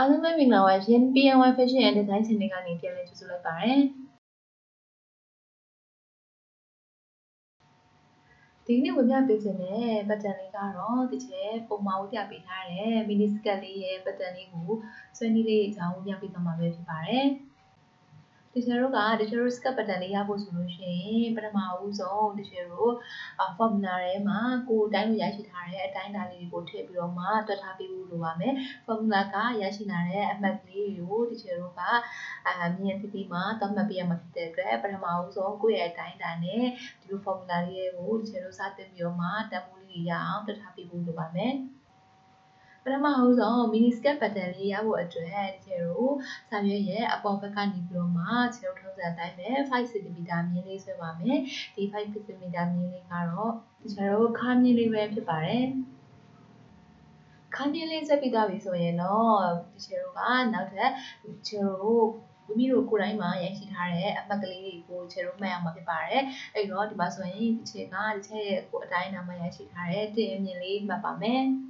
အားလုံးပဲမင်္ဂလာပါရှင် PNY Fashion and Design Channel ကနေပြန်လည်ကြိုဆိုလိုက်ပါရစေဒီနေ့ဝင်ပြပေးခြင်းနဲ့ပတ်တန်လေးကတော့ဒီချက်ပုံမှန်ဝတ်ပြပေးထားတဲ့ mini skirt လေးရဲ့ပတ်တန်လေးကိုဆွဲနည်းလေးအကြောင်းဝတ်ပြပေးသွားမှာပဲဖြစ်ပါတယ်။ ဒီချယ်တို့ကဒီချယ်တို့ skip button လေးရဖို့ဆိုလို့ရှိရင်ပထမဦးဆုံးဒီချယ်တို့ formula ထဲမှာကိုယ်တိုင်းကိုရရှိထားတဲ့အတိုင်းအတာလေးတွေကိုထည့်ပြီးတော့မှတွက်ထားပေးဖို့လိုပါမယ် formula ကရရှိလာတဲ့အမှတ်ကလေးကိုဒီချယ်တို့ကအမြင်တိတိမှာသတ်မှတ်ပေးရမှာဖြစ်တဲ့အတွက်ပထမဦးဆုံးကိုယ့်ရဲ့အတိုင်းအတာနဲ့ဒီလို formula လေးကိုဒီချယ်တို့စတင်ပြီးတော့မှတန်ဖိုးလေးရအောင်တွက်ထားပေးဖို့လိုပါမယ် ထမအဆုံး mini skirt pattern လေးရဖို့အတွက်ဒီကျတို့စာရွက်ရဲ့အပေါ်ဘက်ကနေပြီးတော့မှခြေထောက်ထုံးစံအတိုင်းပဲ5 cm မြင်းလေးဆွဲပါမယ်ဒီ5 cm မြင်းလေးကတော့ဒီကျတို့ခါမြင်းလေးပဲဖြစ်ပါတယ်ခါမြင်းလေးဆက်ပြီးသားပြီဆိုရင်တော့ဒီကျတို့ကနောက်ထပ်ကျတို့မိမိတို့ကိုယ်တိုင်းမှာရရှိထားတဲ့အမှတ်ကလေးတွေကိုခြေတို့မှတ်ရမှာဖြစ်ပါတယ်။အဲ့တော့ဒီမှာဆိုရင်ဒီခြေကဒီခြေရဲ့ကိုအတိုင်းအတာမှာရရှိထားတဲ့တင်အမြင်လေးမှတ်ပါမယ်။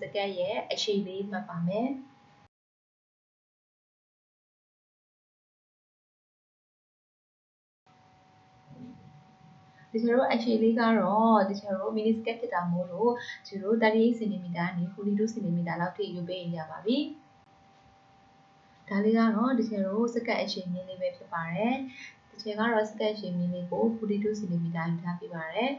စကတ်ရဲ့အရှိန်လေးမှတ်ပါမယ် ဒီကျတို့အရှိန်လေးကတော့ဒီကျတို့ mini skirt ဖြစ်တာမို့လို့ကျတို့38 cm ကနေ42 cm လောက်ထိယူပေးရပါပြီဒါလေးကတော့ဒီကျတို့စကတ်အရှိန်မြင်းလေးပဲဖြစ်ပါတယ်ဒီကျကတော့စကတ်အရှိန်မြင်းလေးကို42 cm ယူထားပြပါတယ်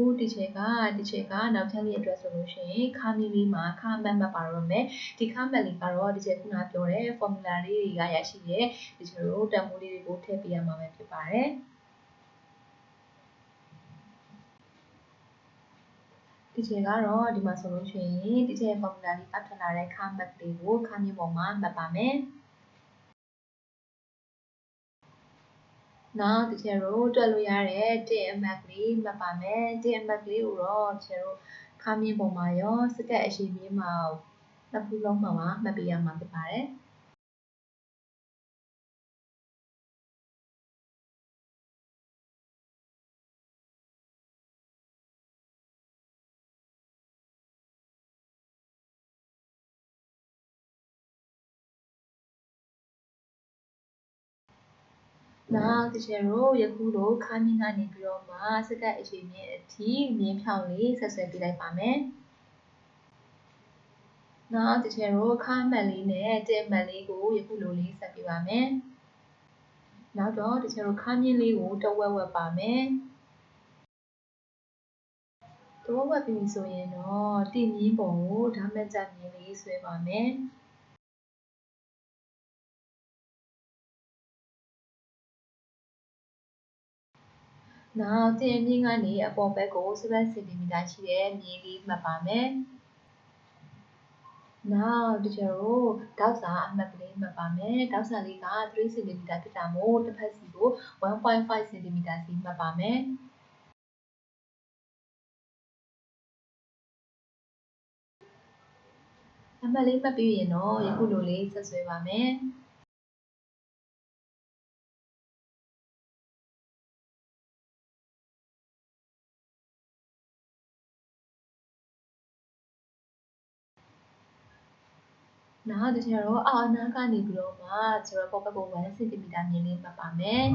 အခုဒီချက်ကဒီချက်ကနောက်ထပ်လေးအတွက်ဆိုလို့ရှိရင်ခါမီလေးမှာခါမတ်မှတ်ပါတော့မယ်ဒီခါမတ်လေးကတော့ဒီချက်ခုနပြောတဲ့ formula လေးတွေကရရှိတဲ့ဒီချက်တို့တန်ဖိုးလေးတွေကိုထည့်ပေးရမှာပဲဖြစ်ပါတယ်ဒီချက်ကတော့ဒီမှာဆိုလို့ရှိရင်ဒီချက် formula လေးပတ်ထလာတဲ့ခါမတ်လေးကိုခါမြေပေါ်မှာမှတ်ပါမယ် နောက်တကယ်တော့တွက်လို့ရတဲ့1 ml လေးမှတ်ပါမယ်1 ml လေးကိုတော့တကယ်တော့ခါမြင့်ပုံမှာရောစကတ်အရှိမြင့်မှာနှစ်ခုလုံးမှာမှတ်ပေးရမှာဖြစ်ပါတယ် နောက်တကယ်တော့ယခုလိုခါမြင့်ကနေပြီးတော့မှစကတ်အချိန်မြင့်အထိမြင်းဖြောင်းလေးဆက်ဆွဲပေးလိုက်ပါမယ်နောက်တကယ်တော့ခါမှတ်လေးနဲ့တဲ့မှတ်လေးကိုယခုလိုလေးဆက်ပေးပါမယ်နောက်တော့တကယ်တော့ခါမြင့်လေးကိုတဝက်ဝက်ပါမယ်တဝက်ဝက်ပြီဆိုရင်တော့တည်မြင်းပုံကိုဓာတ်မကြမြင်းလေးဆွဲပါမယ် နောက်တင်မြင့်ကနေအပေါ်ဘက်ကို7 cm ရှိတဲ့မြင်းလေးမှတ်ပါမယ်နောက်တကြတော့ဒေါက်စာအမှတ်ကလေးမှတ်ပါမယ်ဒေါက်စာလေးက3 cm ဖြစ်တာမို့တစ်ဖက်စီကို1.5 cm စီမှတ်ပါမယ်အမှတ်လေးမှတ်ပြီးရင်တော့ယခုလိုလေးဆက်ဆွဲပါမယ် နောက်တစ်ချက်တော့အာနာကနေပြီးတော့မှကျွန်တော်ပေါ်ဘက်ကို1 cm မြင်လေးမှတ်ပါမယ်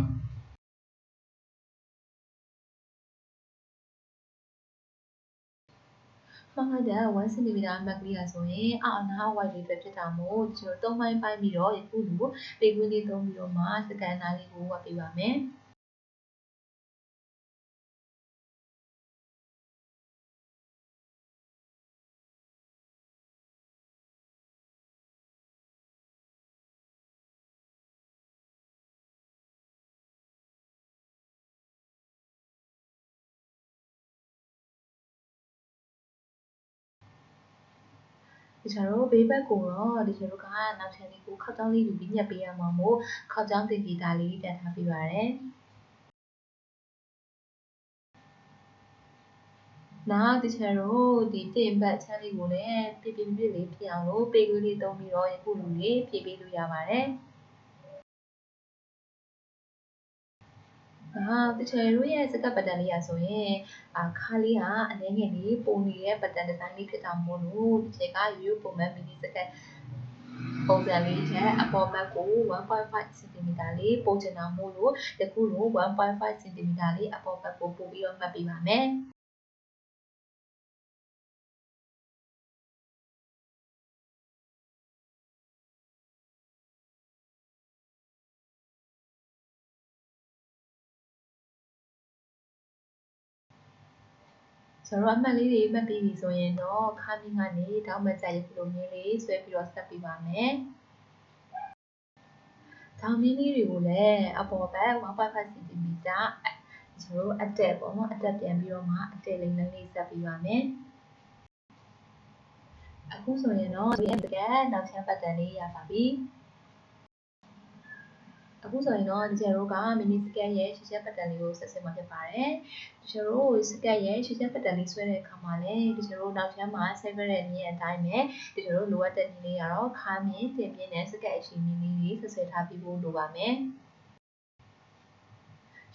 မှတ်လိုက်တဲ့1 cm မက်ကလေးရဆိုရင်အာအနာ white လေးပဲဖြစ်တာမို့ကျွန်တော်၃ပိုင်းပိုင်းပြီးတော့ယခုလိုပေကွင်းလေးသုံးပြီးတော့မှစကန်နာလေးကိုဝတ်ပေးပါမယ်။ တခြားတို့ဘေးဘက်ကိုတော့တခြားတို့ကနောက်ထပ်လေးကိုခောက်ကြောင်းလေးယူပြီးညက်ပေးရမှာမို့ခောက်ကြောင်းတင်ဂီတာလေးပြန်ထားပေးပါရယ်နောက်တခြားတို့ဒီတင်ဘက်ချမ်းလေးကိုလည်းပြပြပြလေးဖြစ်အောင်လို့ပေကွေးလေးသုံးပြီးတော့ယခုလိုလေးဖြည့်ပေးလို့ရပါတယ် အာတချယ်တို့ရဲ့စကတ်ပတန်လေးอ่ะဆိုရင်အာခါလေးဟာအနှဲငယ်လေးပုံနေတဲ့ပတန်ဒီဇိုင်းလေးဖြစ်တာမို့လို့ဒီချက်ကရိုးရိုးပုံမှန်မီနီစကတ်ပုံစံလေးချက်အပေါ်ဘက်ကို1.5 cm လေးပုံချင်တာမို့လို့တခုလို1.5 cm လေးအပေါ်ဘက်ကိုပို့ပြီးတော့မှတ်ပေးပါမယ် ဆိုတော့အမှတ်လေးတွေမှတ်ပြီးပြီဆိုရင်တော့ခါမင်းကနေတောင်းမကြိုက်ရုပ်လိုမျိုးလေးဆွဲပြီးတော့ဆက်ပြီးပါမယ်။တောင်းမင်းလေးတွေကိုလည်းအပေါ်ဘက်1.5 cm ကျွန်တော်အတက်ပေါ့နော်အတက်ပြန်ပြီးတော့မှအတက်လေးနည်းလေးဆက်ပြီးပါမယ်။အခုဆိုရင်တော့ဒီတကယ်နောက်ချမ်းပတ်တန်လေးရပါပြီ။ အခုဆိုရင်တော့ဒီကျတို့က mini scan ရဲ့ရှေ့ချက်ပတ်တန်လေးကိုဆက်စစ်မှာဖြစ်ပါတယ်ဒီကျတို့ scan ရဲ့ရှေ့ချက်ပတ်တန်လေးဆွဲတဲ့အခါမှာလည်းဒီကျတို့နောက်ချမ်းမှာ server ရဲ့နည်းအတိုင်းပဲဒီကျတို့လိုအပ်တဲ့နည်းလေးကတော့ခါမြင့်တင်ပြင်းတဲ့ scan အချိန်နည်းလေးဆက်ဆက်ထားပြီးဖို့လိုပါမယ်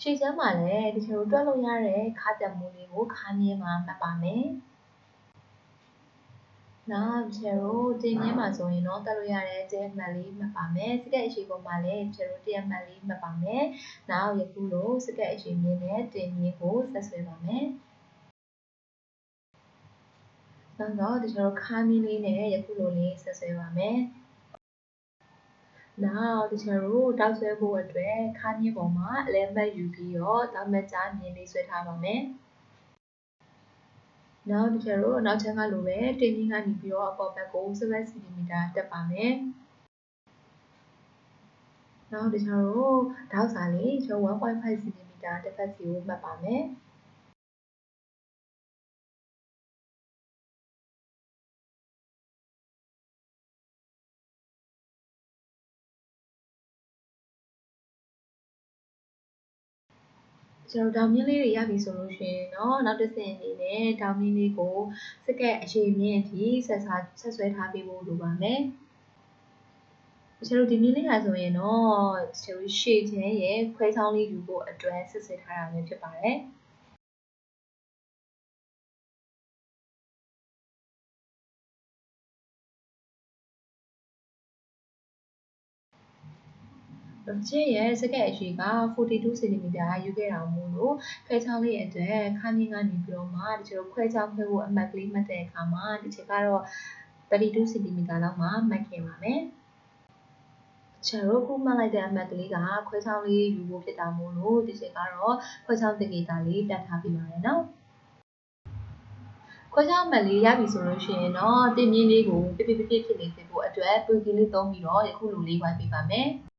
ရှေ့ချမ်းမှာလည်းဒီကျတို့တွက်လို့ရတဲ့ခါတက်မှုလေးကိုခါမြင့်မှာမှတ်ပါမယ် နောက်ချေရိုတင်မြင့်မှာဆိုရင်တော့တက်လို့ရတဲ့တဲမှတ်လေးမှတ်ပါမယ်စကက်အရှိပေါ်မှာလည်းချေရိုတရမှတ်လေးမှတ်ပါမယ်နောက်ယခုလိုစကက်အရှိမြင့်နဲ့တင်မြင့်ကိုဆက်ဆွဲပါမယ်နောက်တော့ဒီချေရိုခါမီလေးနဲ့ယခုလိုလေးဆက်ဆွဲပါမယ်နောက်တခြားတို့တောက်ဆွဲဖို့အတွက်ခါးမြင့်ပေါ်မှာအလဲမှတ်ယူပြီးတော့တောက်မှတ်ကြားမြင်လေးဆွဲထားပါမယ်။ နောက်တစ်ချက်တော့နောက်ချက်ကလိုပဲတင်ကြီးကနေပြီးတော့အပေါ်ဘက်ကို7 cm တက်ပါမယ်နောက်တစ်ချက်တော့ထောက်စာလေးကျော်1.5 cm တစ်ဖက်စီကိုမှတ်ပါမယ် ကျွန်တော်ဒေါင်းမြင့်လေးတွေရပြီဆိုလို့ရှိရင်တော့နောက်တစ်ဆင့်အနေနဲ့ဒေါင်းမြင့်လေးကိုစကက်အရှိန်မြင့်အထိဆက်စားဆက်ဆွဲထားပေးဖို့လိုပါမယ်ကျွန်တော်ဒီမြင့်လေးဟာဆိုရင်တော့ကျွန်တော်ရှေ့ချင်းရဲ့ခွဲချောင်းလေးယူဖို့အတွက်ဆက်ဆွဲထားတာမျိုးဖြစ်ပါတယ်။ ကျဲရဲ့စကက်အရှိက42 cm ယူခဲ့တာမို့လို့ခွဲချောင်းလေးအတွက်ခါမြင့်ကနေပြီးတော့မှဒီကျတော့ခွဲချောင်းခွဲဖို့အမှတ်ကလေးမှတ်တဲ့အခါမှာဒီချက်ကတော့32 cm လောက်မှမှတ်ခဲ့ပါမယ်ချာရိုခုမှတ်လိုက်တဲ့အမှတ်ကလေးကခွဲချောင်းလေးယူဖို့ဖြစ်တာမို့လို့ဒီချက်ကတော့ခွဲချောင်းတကေတာလေးပြတ်ထားပြီးပါတယ်နော်ခွဲခြားမှတ်လေးရပြီဆိုလို့ရှိရင်တော့တင်မြင့်လေးကိုပြပြပြပြဖြစ်နေစေဖို့အတွက်ပွေကလေးသုံးပြီးတော့ယခုလိုလေးဝိုင်းပေးပါမယ်။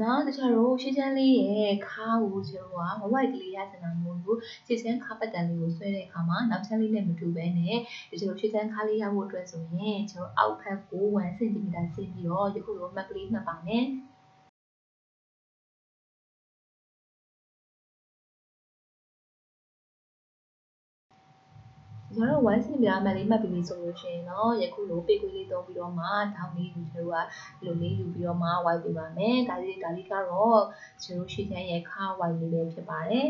နော်တခြားတော့ရှေ့ချမ်းလေးရဲ့ခါးကိုကျွန်တော်ကမဝိုက်ကလေးရချင်တာမို့လို့ရှေ့ချမ်းခါးပတ်တန်လေးကိုဆွဲတဲ့အခါမှာနောက်ချမ်းလေးနဲ့မတူဘဲနဲ့ဒီကျွန်တော်ရှေ့ချမ်းခါးလေးရဖို့အတွက်ဆိုရင်ကျွန်တော်အောက်ဖက်ကို1 cm ဆင်းပြီးတော့ယခုလိုမှတ်ကလေးမှတ်ပါမယ် ကျွန်တော်တို့1 cm မှတ်လေးမှတ်ပြီးဆိုလို့ရှိရင်တော့ယခုလိုပေကွေးလေးသုံးပြီးတော့မှထောင်လေးယူကျွန်တော်ကလိုလေးယူပြီးတော့မှဝိုက်ပေးပါမယ်ဒါလေးဒါလေးကတော့ကျွန်တော်ရှေ့ချမ်းရဲ့ခါဝိုက်လေးပဲဖြစ်ပါတယ်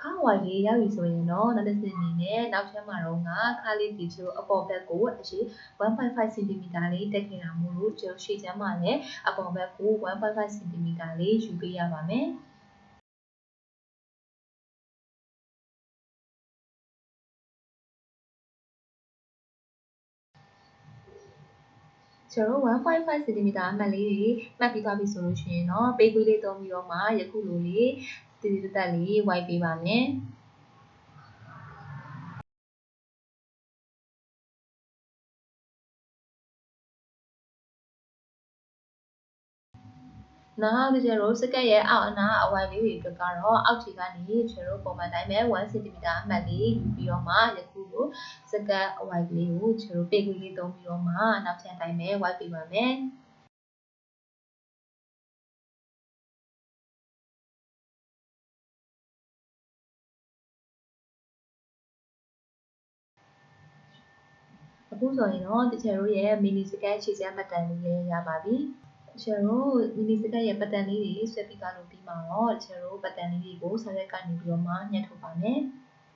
ခါဝိုင်လေးရပြီဆိုရင်တော့နောက်တစ်ဆင့်အနေနဲ့နောက်ချမ်းမှာတော့ငါခါလေးဒီချိုအပေါ်ဘက်ကိုအရှိ1.5 cm လေးတက်ခဲ့တာမို့လို့ကျွန်တော်ရှေ့ချမ်းမှာလည်းအပေါ်ဘက်ကို1.5 cm လေးယူပေးရပါမယ်။ ကျွန်တော်1.5 cm အမှတ်လေးတွေမှတ်ပြီးသွားပြီဆိုလို့ရှိရင်တော့ပေကွေးလေးသုံးပြီးတော့မှယခုလိုလေးတိတိတက်တက်လေးဝိုက်ပေးပါမယ်နောက်တစ်ချက်တော့စကတ်ရဲ့အောက်အနားအဝိုင်လေးတွေကတော့အောက်ခြေကနေကျွန်တော်ပုံမှန်တိုင်းပဲ1 cm အမှတ်လေးယူပြီးတော့မှယခု ကိုစကတ်အဝိုင်လေးကိုကျတော့ပေကွေးလေးသုံးပြီးတော့မှနောက်ချန်တိုင်းပဲဝိုက်ပေးပါမယ်အခုဆိုရင်တော့တချယ်တို့ရဲ့ mini scan ခြေစမ်းပတ်တန်လေးလည်းရပါပြီတချယ်တို့ mini scan ရဲ့ပတ်တန်လေးတွေဆွဲပြီးသွားလို့ပြီးမှာတော့တချယ်တို့ပတ်တန်လေးတွေကိုဆက်ရက်ကနေပြီးတော့မှညှက်ထုတ်ပါမယ်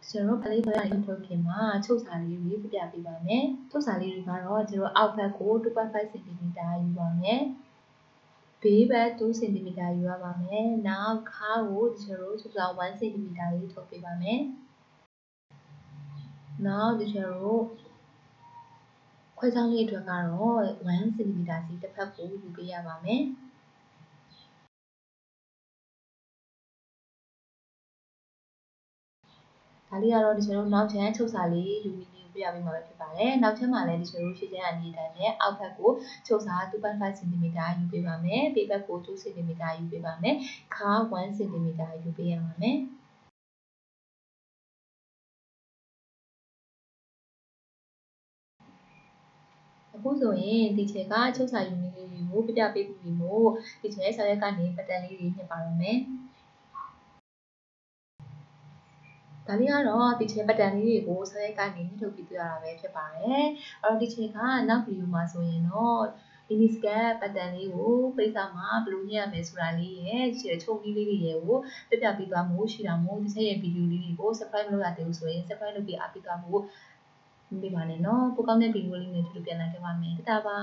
ကျွန်တော်ပလေးပေါ်ရထုတ်ခင်မှာချုပ်စာလေးတွေပြပြပေးပါမယ်။ချုပ်စာလေးတွေကတော့ကျွန်တော်အောက်ဘက်ကို2.5 cm ယူပါမယ်။ဘေးဘက်2 cm ယူရပါမယ်။နောက်ခါကိုကျွန်တော်ချုပ်စာ1 cm လေးထုတ်ပေးပါမယ်။နောက်ကျွန်တော်ခွဲချောင်းလေးအတွက်ကတော့1 cm စီတစ်ဖက်ကိုယူပေးရပါမယ်။ ဒါလေးကတော့ဒီကျွန်တော်နောက်ချမ်းချုပ်စာလေးယူပြီးလေးပြရပေးမှာပဲဖြစ်ပါတယ်။နောက်ချမ်းမှာလည်းဒီကျွန်တော်ရှေ့ချမ်းအနေတိုင်းနဲ့အောက်ဘက်ကိုချုပ်စာ2.5 cm ယူပေးပါမယ်။ဘေးဘက်ကို2 cm ယူပေးပါမယ်။ခါ1 cm ယူပေးရပါမယ်။အခုဆိုရင်ဒီချက်ကချုပ်စာယူနည်းလေးတွေကိုပြပြပေးပြီးမို့ဒီချက်စာရက်ကနေပတန်လေးတွေညှစ်ပါရမယ်။ ဒါလေးကတော့ဒီချေပတ်တန်လေးတွေကိုဆက်ရိုက်ကနေထုတ်ပြီးပြရတာပဲဖြစ်ပါတယ်။အဲ့တော့ဒီချေကနောက်ဗီဒီယိုမှာဆိုရင်တော့ mini scan ပတ်တန်လေးကိုပိတ်စာမှာဘယ်လိုညှရမယ်ဆိုတာလေးရဲ့ချုံကြီးလေးတွေရဲ့ကိုပြပြပေးသွားမှုရှိတာမို့ဒီချက်ရဲ့ဗီဒီယိုလေးတွေကို subscribe လုပ်ရသေးလို့ဆိုရင် subscribe လုပ်ပြီးအားပေးသွားဖို့မပေးပါနဲ့နော်ပိုကောင်းတဲ့ဗီဒီယိုလေးတွေတူတူပြန်လာခဲ့ပါမယ်တတားပါ